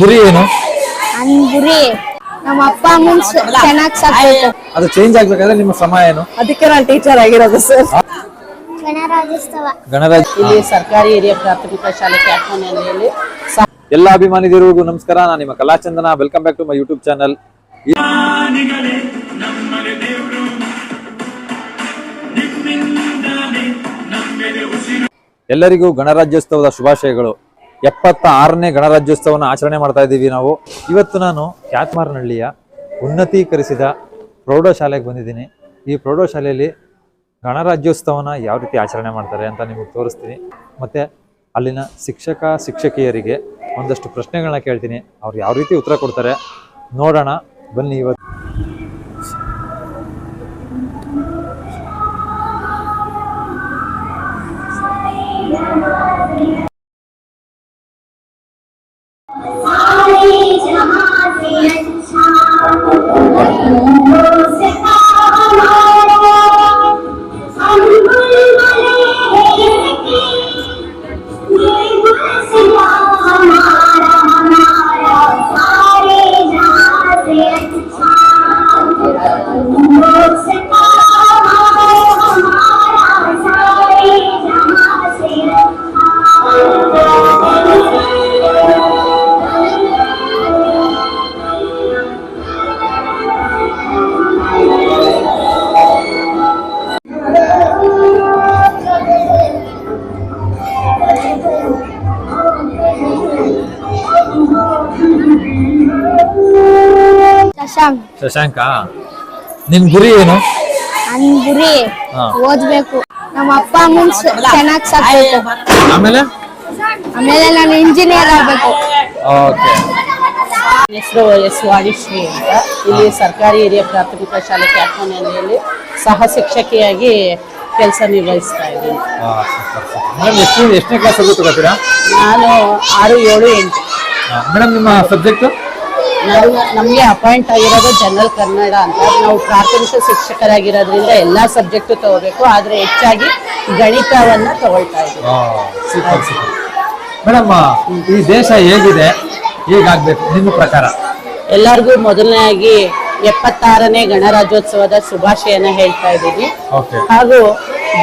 ಗುರಿ ಏನು? ನನ್ ಗುರಿ ನಮ್ಮ ಅಪ್ಪ ಅಮ್ಮನ್ ಚೆನ್ನಾಗ್ ಸಾಕ್ಬೇಕು. ಅದು ಚೇಂಜ್ ಆಗ್ಬೇಕಾದ್ರೆ ನಿಮ್ಮ ಶ್ರಮ ಏನು? ಅದಕ್ಕೆ ನಾನು ಟೀಚರ್ ಆಗಿರೋದು ಸರ್ ಗಣರಾಜ್ಯೋತ್ಸವ. ಗಣರಾಜ್ಯ ಇಲ್ಲಿ ಸರ್ಕಾರಿ ಹಿರಿಯ ಪ್ರಾಥಮಿಕ ಶಾಲೆ ಕ್ಯಾಟ್ಮನೆಯಲ್ಲಿ ಎಲ್ಲ ಅಭಿಮಾನಿಗಳಿಗೂ ನಮಸ್ಕಾರ. ನಾನು ನಿಮ್ಮ Kalachandana. Welcome back to my YouTube channel ಎಲ್ಲರಿಗೂ ಗಣರಾಜ್ಯೋತ್ಸವದ ಶುಭಾಶಯಗಳು. ಎಪ್ಪತ್ತ ಆರನೇ ಗಣರಾಜ್ಯೋತ್ಸವವನ್ನು ಆಚರಣೆ ಮಾಡ್ತಾ ಇದ್ದೀವಿ ನಾವು. ಇವತ್ತು ನಾನು ಕ್ಯಾತ್ಮಾರ್ನಹಳ್ಳಿಯ ಉನ್ನತೀಕರಿಸಿದ ಪ್ರೌಢಶಾಲೆಗೆ ಬಂದಿದ್ದೀನಿ. ಈ ಪ್ರೌಢಶಾಲೆಯಲ್ಲಿ ಗಣರಾಜ್ಯೋತ್ಸವನ ಯಾವ ರೀತಿ ಆಚರಣೆ ಮಾಡ್ತಾರೆ ಅಂತ ನಿಮಗೆ ತೋರಿಸ್ತೀನಿ. ಮತ್ತು ಅಲ್ಲಿನ ಶಿಕ್ಷಕ, ಶಿಕ್ಷಕಿಯರಿಗೆ ಒಂದಷ್ಟು ಪ್ರಶ್ನೆಗಳನ್ನ ಕೇಳ್ತೀನಿ. ಅವ್ರು ಯಾವ ರೀತಿ ಉತ್ತರ ಕೊಡ್ತಾರೆ ನೋಡೋಣ. ಬನ್ನಿ ಇವತ್ತು. ಶಶಾಂಕ್. ಶಶಾಂಕ? ನಿನ್ ಗುರಿ ಏನು? ನನ್ ಗುರಿ ಹಾ. ಓದ್ಬೇಕು. ನಮ್ಮ ಅಪ್ಪ ಅಮ್ಮ ಚೆನ್ನಾಗಿ ಸಾಕ್ಬೇಕು. ಆಮೇಲೆ? ಆಮೇಲೆ ನಾನು ಇಂಜಿನಿಯರ್ ಆಗ್ಬೇಕು. ಓಕೆ. ಹೆಸರು ಎಸ್ ವಾಣಿಶ್ರೀ ಅಂತ. ಇಲ್ಲಿ ಸರ್ಕಾರಿ ಹಿರಿಯ ಪ್ರಾಥಮಿಕ ಶಾಲೆ ಕ್ಯಾಟ್ಮನೆಯಲ್ಲಿ ಸಹ ಶಿಕ್ಷಕಿಯಾಗಿ ಕೆಲಸ ನಿರ್ವಹಿಸ್ತಾ ಇದ್ದೀನಿ. ಮೇಡಮ್ ಎಷ್ಟು ಎಷ್ಟನೇ ಕ್ಲಾಸ್ ತಗೋತೀರಾ ನಾನು ಆರು ಏಳು ಎಂಟು. ಮೇಡಮ್ ನಿಮ್ಮ ಸಬ್ಜೆಕ್ಟ್ ನಮಗೆ ಅಪಾಯಿಂಟ್ ಆಗಿರೋದು ಜನರಲ್ ಕನ್ನಡ ಅಂತ. ನಾವು ಪ್ರಾಥಮಿಕ ಶಿಕ್ಷಕರಾಗಿರೋದ್ರಿಂದ ಎಲ್ಲ ಸಬ್ಜೆಕ್ಟು ತಗೋಬೇಕು. ಆದರೆ ಹೆಚ್ಚಾಗಿ ಗಣಿತವನ್ನು ತಗೊಳ್ತಾ ಇದ್ದೀವಿ. ಸೂಪರ್ ಸೂಪರ್ ಮೇಡಮ್ ಈ ದೇಶ ಹೇಗಿದೆ? ಹೇಗಾಗಬೇಕು? ನಿಮ್ಮ ಪ್ರಕಾರ? ಎಲ್ಲರಿಗೂ ಮೊದಲನೇಯಾಗಿ ಎಪ್ಪತ್ತಾರನೇ ಗಣರಾಜ್ಯೋತ್ಸವದ ಶುಭಾಶಯನ ಹೇಳ್ತಾ ಇದ್ದೀವಿ. ಹಾಗೂ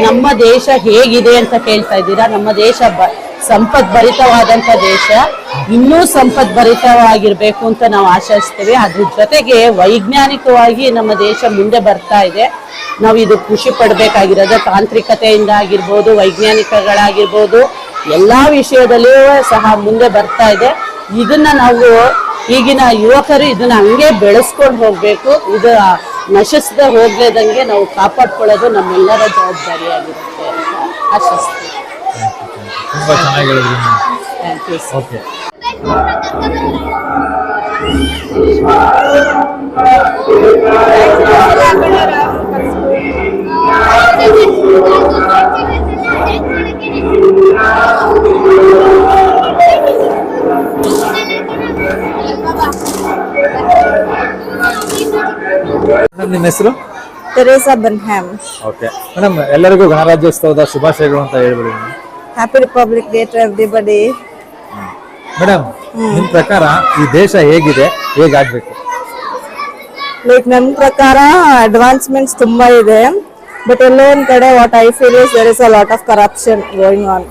ನಮ್ಮ ದೇಶ ಹೇಗಿದೆ ಅಂತ ಕೇಳ್ತಾ ಇದ್ದೀರಾ? ನಮ್ಮ ದೇಶ ಬ ಸಂಪದ್ಭರಿತವಾದಂಥ ದೇಶ. ಇನ್ನೂ ಸಂಪದ್ಭರಿತವಾಗಿರ್ಬೇಕು ಅಂತ ನಾವು ಆಶಿಸ್ತೇವೆ. ಅದ್ರ ಜೊತೆಗೆ ವೈಜ್ಞಾನಿಕವಾಗಿ ನಮ್ಮ ದೇಶ ಮುಂದೆ ಬರ್ತಾ ಇದೆ. ನಾವು ಇದು ಖುಷಿ ಪಡಬೇಕಾಗಿರೋದು ತಾಂತ್ರಿಕತೆಯಿಂದ ಆಗಿರ್ಬೋದು ವೈಜ್ಞಾನಿಕಗಳಾಗಿರ್ಬೋದು ಎಲ್ಲ ವಿಷಯದಲ್ಲಿಯೂ ಸಹ ಮುಂದೆ ಬರ್ತಾ ಇದೆ. ಇದನ್ನ ನಾವು ಈಗಿನ ಯುವಕರು ಇದನ್ನ ಹಂಗೆ ಬೆಳೆಸ್ಕೊಂಡು ಹೋಗ್ಬೇಕು. ಇದು ನಶಿಸದೆ ಹೋಗ್ಲೇದಂಗೆ ನಾವು ಕಾಪಾಡ್ಕೊಳ್ಳೋದು ನಮ್ಮೆಲ್ಲರ ಜವಾಬ್ದಾರಿಯಾಗಿರುತ್ತೆ ಅಂತ ನಿಮ್ಮ ಹೆಸರು? ತೆರೇಸಾ ಬನ್ಹ್ಯಾಮ್. ಓಕೆ ಮೇಡಮ್ ಎಲ್ಲರಿಗೂ ಗಣರಾಜ್ಯೋತ್ಸವದ ಶುಭಾಶಯಗಳು ಅಂತ ಹೇಳ್ಬಿಡಿ happy republic day to everybody madam ನಿಮ್ ಪ್ರಕಾರ ಈ ದೇಶ ಹೇಗಿದೆ? ಹೇಗಾಗ್ಬೇಕು? ಲೈಕ್ ನನ್ನ ಪ್ರಕಾರ ಅಡ್ವಾನ್ಸ್ಮೆಂಟ್ಸ್ ತುಂಬಾ ಇದೆ. ಬಟ್ ಎಲ್ಲೋ ಒಂದ್ ಕಡೆ what I feel is there is a lot of corruption going on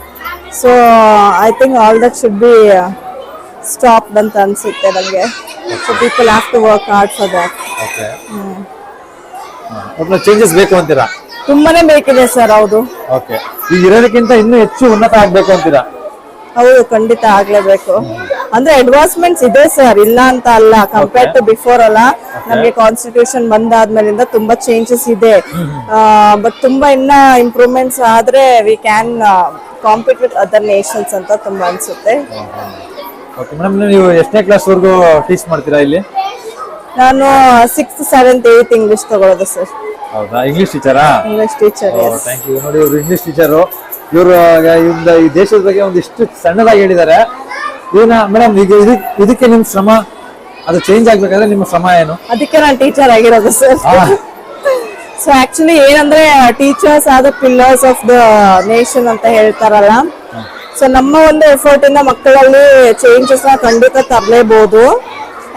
so I think all that should be stop ಅಂತ ಅನ್ಸುತ್ತೆ ನನಗೆ so people have to work hard for that changes ಬೇಕು ಅಂತೀರಾ? ತುಂಬಾನೇ ಬೇಕಿದೆ ಸರ್ ಹೌದು. ಓಕೆ ಈಗ ಇರೋದಕ್ಕಿಂತ ಇನ್ನೂ ಹೆಚ್ಚು ಉನ್ನತ ಆಗ್ಬೇಕು ಅಂತೀರಾ? ಹೌದು ಖಂಡಿತ ಆಗ್ಲೇಬೇಕು. ಅಂದ್ರೆ ಅಡ್ವಾನ್ಸ್ಮೆಂಟ್ಸ್ ಇದೆ ಸರ್ ಇಲ್ಲ ಅಂತ ಅಲ್ಲ. ಕಂಪೇರ್ ಟು ಬಿಫೋರ್ ಅಲ್ಲ ನಮಗೆ ಕಾನ್ಸ್ಟಿಟ್ಯೂಷನ್ ಬಂದಾದ್ಮೇಲಿಂದ ತುಂಬಾ ಚೇಂಜಸ್ ಇದೆ. ಬಟ್ ತುಂಬಾ ಇನ್ನ ಇಂಪ್ರೂವ್ಮೆಂಟ್ಸ್ ಆದ್ರೆ we can compete with other nations ಅಂತ ತುಂಬಾ ಅನ್ಸುತ್ತೆ. ಓಕೆ ಮೇಡಮ್ ನೀವು ಎಷ್ಟನೇ ಕ್ಲಾಸ್ ವರೆಗೂ ಟೀಚ್ ಮಾಡ್ತೀರಾ ಇಲ್ಲಿ? ನಾನು ಸಿಕ್ಸ್ ಸೆವೆಂತ್ ಏಯ್ತ್ ಇಂಗ್ಲಿಷ್ ತಗೊಳ್ಳೋದು ಸರ್ ಹೌದಾ? ಇಂಗ್ಲಿಷ್ ಟೀಚರಾ ಇಂಗ್ಲಿಷ್ ಟೀಚರ್ ಥ್ಯಾಂಕ್ ಯು ನೋಡಿ ಇವರು ಇಂಗ್ಲಿಷ್ ಟೀಚರು ಇವರು ಈ ದೇಶದ ಬಗ್ಗೆ ಒಂದಿಷ್ಟು ಸಣ್ಣದಾಗಿ ಹೇಳಿದ್ದಾರೆ. ಏನ ಮೇಡಮ್ ಈಗ ಇದಕ್ ಇದಕ್ಕೆ ನಿಮ್ ಶ್ರಮ? ಅದು ಚೇಂಜ್ ಆಗ್ಬೇಕಾದ್ರೆ ನಿಮ್ಮ ಶ್ರಮ ಏನು? ಅದಕ್ಕೆ ನಾನು ಟೀಚರ್ ಆಗಿರೋದು ಸರ್ ಸೊ ಆಕ್ಚುಲಿ ಏನಂದ್ರೆ ಟೀಚರ್ಸ್ ಆದ ಪಿಲ್ಲರ್ಸ್ ಆಫ್ ದ ನೇಷನ್ ಅಂತ ಹೇಳ್ತಾರಲ್ಲ. ಸೊ ನಮ್ಮ ಒಂದು ಎಫರ್ಟ್ ಇಂದ ಮಕ್ಕಳಲ್ಲಿ ಚೇಂಜಸ್ನ ಖಂಡಿತ ತರಲೇಬಹುದು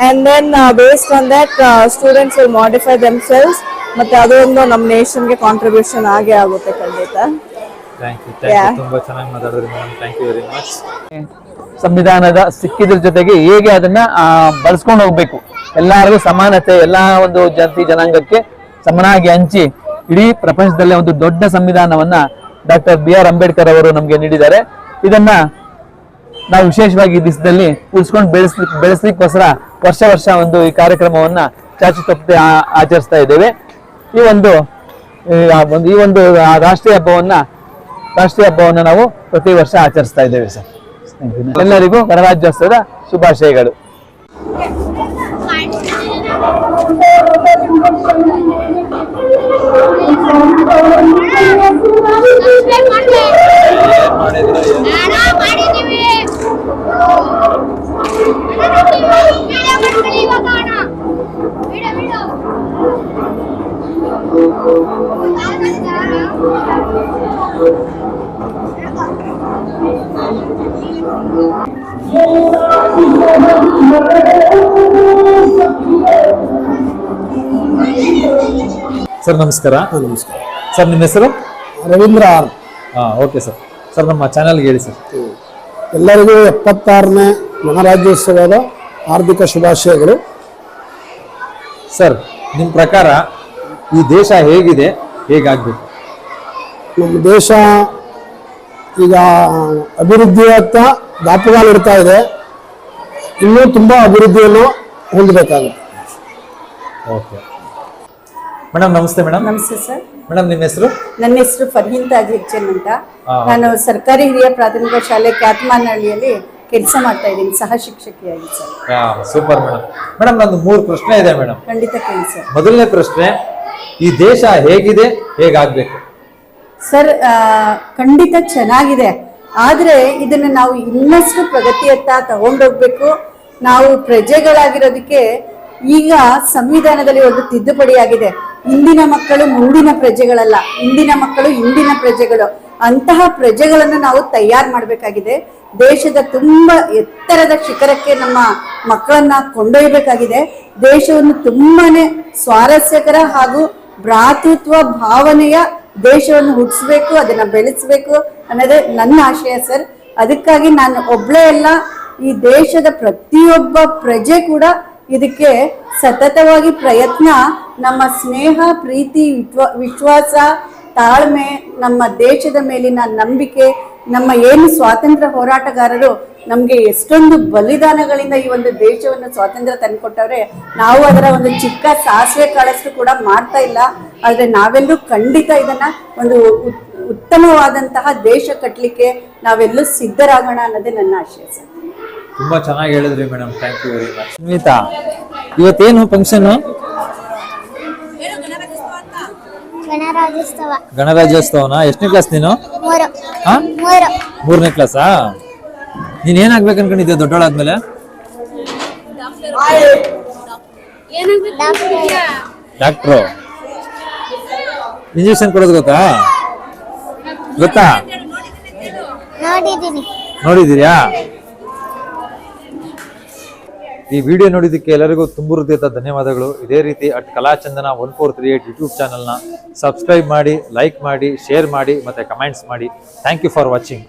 and then based on that students will modify themselves ಮತ್ತೆ ಅದೊಂದು ನಮ್ಮ ನೇಷನ್ಗೆ ಕಾಂಟ್ರಿಬ್ಯೂಷನ್ ಆಗೇ ಆಗುತ್ತೆ ಖಂಡಿತ. ಥ್ಯಾಂಕ್ ಯು ಥ್ಯಾಂಕ್ ಯು ತುಂಬಾ ಚೆನ್ನಾಗಿ ಮಾತಾಡಿದ್ರಿ madam thank you very much ಸಂವಿಧಾನದ ಸಿಕ್ಕಿದ್ರ ಜೊತೆಗೆ ಹೇಗೆ ಅದನ್ನ ಬಳಸ್ಕೊಂಡು ಹೋಗ್ಬೇಕು? ಎಲ್ಲರಿಗೂ ಸಮಾನತೆ ಎಲ್ಲಾ ಒಂದು ಜಾತಿ ಜನಾಂಗಕ್ಕೆ ಸಮನಾಗಿ ಹಂಚಿ ಇಡೀ ಪ್ರಪಂಚದಲ್ಲೇ ಒಂದು ದೊಡ್ಡ ಸಂವಿಧಾನವನ್ನ ಡಾಕ್ಟರ್ ಬಿ ಆರ್ ಅಂಬೇಡ್ಕರ್ ಅವರು ನಮಗೆ ನೀಡಿದ್ದಾರೆ. ಇದನ್ನ ನಾವು ವಿಶೇಷವಾಗಿ ಈ ದಿವಸದಲ್ಲಿ ಉಳಿಸ್ಕೊಂಡು ಬೆಳೆಸ್ಲಿಕ್ಕೆ ಬೆಳೆಸ್ಲಿಕ್ಕೋಸ್ಕರ ವರ್ಷ ವರ್ಷ ಒಂದು ಈ ಕಾರ್ಯಕ್ರಮವನ್ನ ಚಾಚು ತಪ್ಪದೆ ಆಚರಿಸ್ತಾ ಇದ್ದೇವೆ. ಈ ಒಂದು ಈ ಒಂದು ರಾಷ್ಟ್ರೀಯ ಹಬ್ಬವನ್ನ ರಾಷ್ಟ್ರೀಯ ಹಬ್ಬವನ್ನು ನಾವು ಪ್ರತಿ ವರ್ಷ ಆಚರಿಸ್ತಾ ಇದ್ದೇವೆ ಸರ್. ಎಲ್ಲರಿಗೂ ಗಣರಾಜ್ಯೋತ್ಸವದ ಶುಭಾಶಯಗಳು. ಮಾಡಿದೀವಿ ಸರ್ ನಮಸ್ಕಾರ. ನಮಸ್ಕಾರ ಸರ್ ನಿಮ್ಮ ಹೆಸರು? ರವೀಂದ್ರ ಆರ್. ಹಾ ಓಕೆ ಸರ್. ಸರ್ ನಮ್ಮ ಚಾನಲ್ಗೆ ಹೇಳಿ ಸರ್. ಎಲ್ಲರಿಗೂ ಎಪ್ಪತ್ತಾರನೇ ಮಹಾರಾಜ್ಯೋತ್ಸವದ ಹಾರ್ದಿಕ ಶುಭಾಶಯಗಳು. ಸರ್ ನಿಮ್ಮ ಪ್ರಕಾರ ಈ ದೇಶ ಹೇಗಿದೆ ಹೇಗಾಗಬೇಕು? ನಮ್ಮ ದೇಶ ಈಗ ಅಭಿವೃದ್ಧಿಯತ್ತ ದಾಪುಗಾಲಿಡ್ತಾ ಇದೆ. ಇನ್ನೂ ತುಂಬ ಅಭಿವೃದ್ಧಿಯನ್ನು ಹೊಂದಬೇಕಾಗುತ್ತೆ. ಓಕೆ. ಮೇಡಮ್ ನಮಸ್ತೆ ಮೇಡಮ್. ನಮಸ್ತೆ ಸರ್. ಮೇಡಮ್ ನಿಮ್ಮ ಹೆಸರು? ನನ್ನ ಹೆಸರು ಫರ್ಹೀನ್ ತಾಜ್ ಹೆಚ್ಚನ್ ಅಂತ ನಾನು ಸರ್ಕಾರಿ ಹಿರಿಯ ಪ್ರಾಥಮಿಕ ಶಾಲೆ ಕ್ಯಾತ್ಮಾನಹಳ್ಳಿಯಲ್ಲಿ ಕೆಲಸ ಮಾಡ್ತಾ ಇದ್ದೀನಿ. ಸಹ ಶಿಕ್ಷಕಿಯಾಗಿ ಸರ್. Super madam. ಮೇಡಮ್ ನಂದು ಮೂರು ಪ್ರಶ್ನೆ ಇದೆ ಮೇಡಮ್. ಖಂಡಿತ ಕೇಳಿ ಸರ್. ಮೊದಲನೇ ಪ್ರಶ್ನೆ ಈ ದೇಶ ಹೇಗಿದೆ ಹೇಗಾಗಬೇಕು? ಸರ್ ಖಂಡಿತ ಚೆನ್ನಾಗಿದೆ. ಆದರೆ ಇದನ್ನು ನಾವು ಇನ್ನಷ್ಟು ಪ್ರಗತಿಯತ್ತ ತಗೊಂಡೋಗ್ಬೇಕು. ನಾವು ಪ್ರಜೆಗಳಾಗಿರೋದಕ್ಕೆ ಈಗ ಸಂವಿಧಾನದಲ್ಲಿ ಒಂದು ತಿದ್ದುಪಡಿ ಆಗಿದೆ ಇಂದಿನ ಮಕ್ಕಳು ಮುಂದಿನ ಪ್ರಜೆಗಳಲ್ಲ. ಇಂದಿನ ಮಕ್ಕಳು ಇಂದಿನ ಪ್ರಜೆಗಳು. ಅಂತಹ ಪ್ರಜೆಗಳನ್ನು ನಾವು ತಯಾರು ಮಾಡಬೇಕಾಗಿದೆ. ದೇಶದ ತುಂಬ ಎತ್ತರದ ಶಿಖರಕ್ಕೆ ನಮ್ಮ ಮಕ್ಕಳನ್ನ ಕೊಂಡೊಯ್ಯಬೇಕಾಗಿದೆ. ದೇಶವನ್ನು ತುಂಬಾನೇ ಸ್ವಾರಸ್ಯಕರ ಹಾಗೂ ಭ್ರಾತೃತ್ವ ಭಾವನೆಯ ದೇಶವನ್ನು ಹುಟ್ಟಿಸ್ಬೇಕು, ಅದನ್ನ ಬೆಳೆಸ್ಬೇಕು ಅನ್ನೋದೇ ನನ್ನ ಆಶಯ ಸರ್. ಅದಕ್ಕಾಗಿ ನಾನು ಒಬ್ಳೇ ಅಲ್ಲ, ಈ ದೇಶದ ಪ್ರತಿಯೊಬ್ಬ ಪ್ರಜೆ ಕೂಡ ಇದಕ್ಕೆ ಸತತವಾಗಿ ಪ್ರಯತ್ನ. ನಮ್ಮ ಸ್ನೇಹ, ಪ್ರೀತಿ ವಿಶ್ವಾಸ, ತಾಳ್ಮೆ, ನಮ್ಮ ದೇಶದ ಮೇಲಿನ ನಂಬಿಕೆ ನಮ್ಮ ಏನು ಸ್ವಾತಂತ್ರ್ಯ ಹೋರಾಟಗಾರರು ನಮಗೆ ಎಷ್ಟೊಂದು ಬಲಿದಾನಗಳಿಂದ ಈ ಒಂದು ದೇಶವನ್ನು ಸ್ವಾತಂತ್ರ್ಯ ತಂದುಕೊಟ್ಟವ್ರೆ ನಾವು ಅದರ ಒಂದು ಚಿಕ್ಕ ಸಾಸಿವೆ ಕಾಳಷ್ಟು ಕೂಡ ಮಾಡ್ತಾ ಇಲ್ಲ. ಆದರೆ ನಾವೆಲ್ಲರೂ ಖಂಡಿತ ಇದನ್ನ ಒಂದು ಉತ್- ಉತ್ತಮವಾದಂತಹ ದೇಶ ಕಟ್ಟಲಿಕ್ಕೆ ನಾವೆಲ್ಲೂ ಸಿದ್ಧರಾಗೋಣ ಅನ್ನೋದೇ ನನ್ನ ಆಶಯ ಸರ್. ತುಂಬಾ ಚೆನ್ನಾಗಿ ಹೇಳಿದ್ರಿ madam thank you very much Smita ಇವತ್ತೇನು ಫಂಕ್ಷನ್ ಗಣರಾಜ್ಯೋತ್ಸವ. ಗಣರಾಜ್ಯೋತ್ಸವನ? ಎಷ್ಟನೇ ಕ್ಲಾಸ್ ನೀನು? ಮೂರು. ಹಾ? ಮೂರು. ಮೂರನೇ ಕ್ಲಾಸಾ ನೀನ್ ಏನಾಗ್ಬೇಕು ಅನ್ಕೊಂಡಿದ್ದೆ ದೊಡ್ಡವಳಾದ್ಮೇಲೆ ಡಾಕ್ಟ್ರು ಇಂಜೆಕ್ಷನ್ ಕೊಡೋದು ಗೊತ್ತಾ? ಗೊತ್ತಾ? ನೋಡಿದೀರಾ ನೋಡಿದ್ದೀರಾ ಈ ವಿಡಿಯೋ ನೋಡಿದ್ದಕ್ಕೆ ಎಲ್ಲರಿಗೂ ತುಂಬ ಹೃದಯದ ಧನ್ಯವಾದಗಳು. ಇದೇ ರೀತಿ at Kalachandana one four three eight YouTube ಚಾನಲ್ನ ಸಬ್ಸ್ಕ್ರೈಬ್ ಮಾಡಿ ಲೈಕ್ ಮಾಡಿ ಶೇರ್ ಮಾಡಿ, ಮತ್ತೆ ಕಮೆಂಟ್ಸ್ ಮಾಡಿ. Thank you for watching